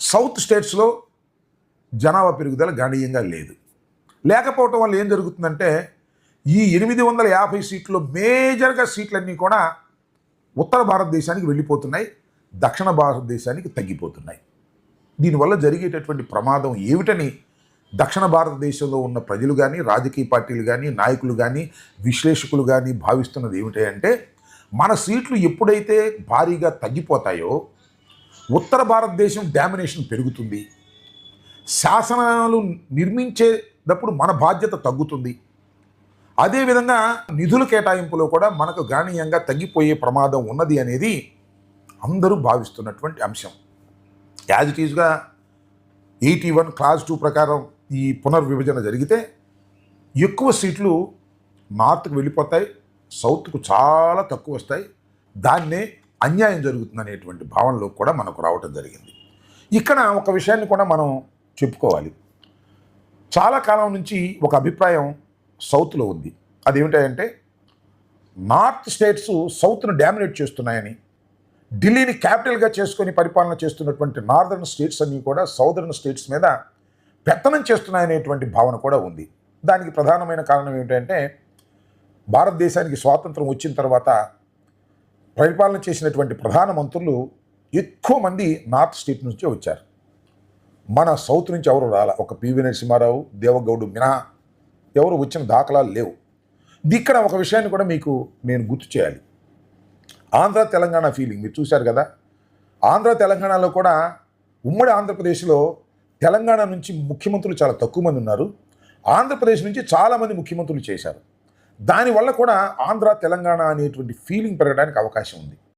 South స్టేట్స్లో జనాభా పెరుగుదల గణనీయంగా లేదు. లేకపోవటం వల్ల ఏం జరుగుతుందంటే ఈ ఎనిమిది వందల యాభై సీట్లు మేజర్గా సీట్లన్నీ కూడా ఉత్తర భారతదేశానికి వెళ్ళిపోతున్నాయి దక్షిణ భారతదేశానికి తగ్గిపోతున్నాయి. దీనివల్ల జరిగేటటువంటి ప్రమాదం ఏమిటని దక్షిణ భారతదేశంలో ఉన్న ప్రజలు కానీ రాజకీయ పార్టీలు కానీ నాయకులు కానీ విశ్లేషకులు కానీ భావిస్తున్నది ఏమిటంటే మన సీట్లు ఎప్పుడైతే భారీగా తగ్గిపోతాయో ఉత్తర భారతదేశం డామినేషన్ పెరుగుతుంది. శాసనాలు నిర్మించేటప్పుడు మన బాధ్యత తగ్గుతుంది. అదేవిధంగా నిధుల కేటాయింపులో కూడా మనకు గణనీయంగా తగ్గిపోయే ప్రమాదం ఉన్నది అనేది అందరూ భావిస్తున్నటువంటి అంశం. యాజ్ ఇట్ ఈజ్గా ఎయిటీ వన్ క్లాస్ టూ ప్రకారం ఈ పునర్విభజన జరిగితే ఎక్కువ సీట్లు నార్త్కు వెళ్ళిపోతాయి సౌత్కు చాలా తక్కువ వస్తాయి. దాన్నే అన్యాయం జరుగుతుంది అనేటువంటి భావనలో కూడా మనకు రావటం జరిగింది. ఇక్కడ ఒక విషయాన్ని కూడా మనం చెప్పుకోవాలి. చాలా కాలం నుంచి ఒక అభిప్రాయం సౌత్లో ఉంది. అదేమిటంటే నార్త్ స్టేట్స్ సౌత్ను డామినేట్ చేస్తున్నాయని ఢిల్లీని క్యాపిటల్గా చేసుకొని పరిపాలన చేస్తున్నటువంటి నార్దర్న్ స్టేట్స్ అన్నీ కూడా సౌదర్న్ స్టేట్స్ మీద పెత్తనం చేస్తున్నాయనేటువంటి భావన కూడా ఉంది. దానికి ప్రధానమైన కారణం ఏమిటంటే భారతదేశానికి స్వాతంత్రం వచ్చిన తర్వాత పరిపాలన చేసినటువంటి ప్రధాన మంత్రులు ఎక్కువ మంది నార్త్ స్టేట్ నుంచే వచ్చారు. మన సౌత్ నుంచి ఎవరు రాల? ఒక పివి నరసింహారావు దేవగౌడు మినహా ఎవరు వచ్చిన దాఖలాలు లేవు. ఇక్కడ ఒక విషయాన్ని కూడా మీకు నేను గుర్తు చేయాలి. ఆంధ్ర తెలంగాణ ఫీలింగ్ మీరు చూశారు కదా? ఆంధ్ర తెలంగాణలో కూడా ఉమ్మడి ఆంధ్రప్రదేశ్లో తెలంగాణ నుంచి ముఖ్యమంత్రులు చాలా తక్కువ మంది ఉన్నారు. ఆంధ్రప్రదేశ్ నుంచి చాలామంది ముఖ్యమంత్రులు చేశారు. దానివల్ల కూడా ఆంధ్ర తెలంగాణ అనేటువంటి ఫీలింగ్ పెరగడానికి అవకాశం ఉంది.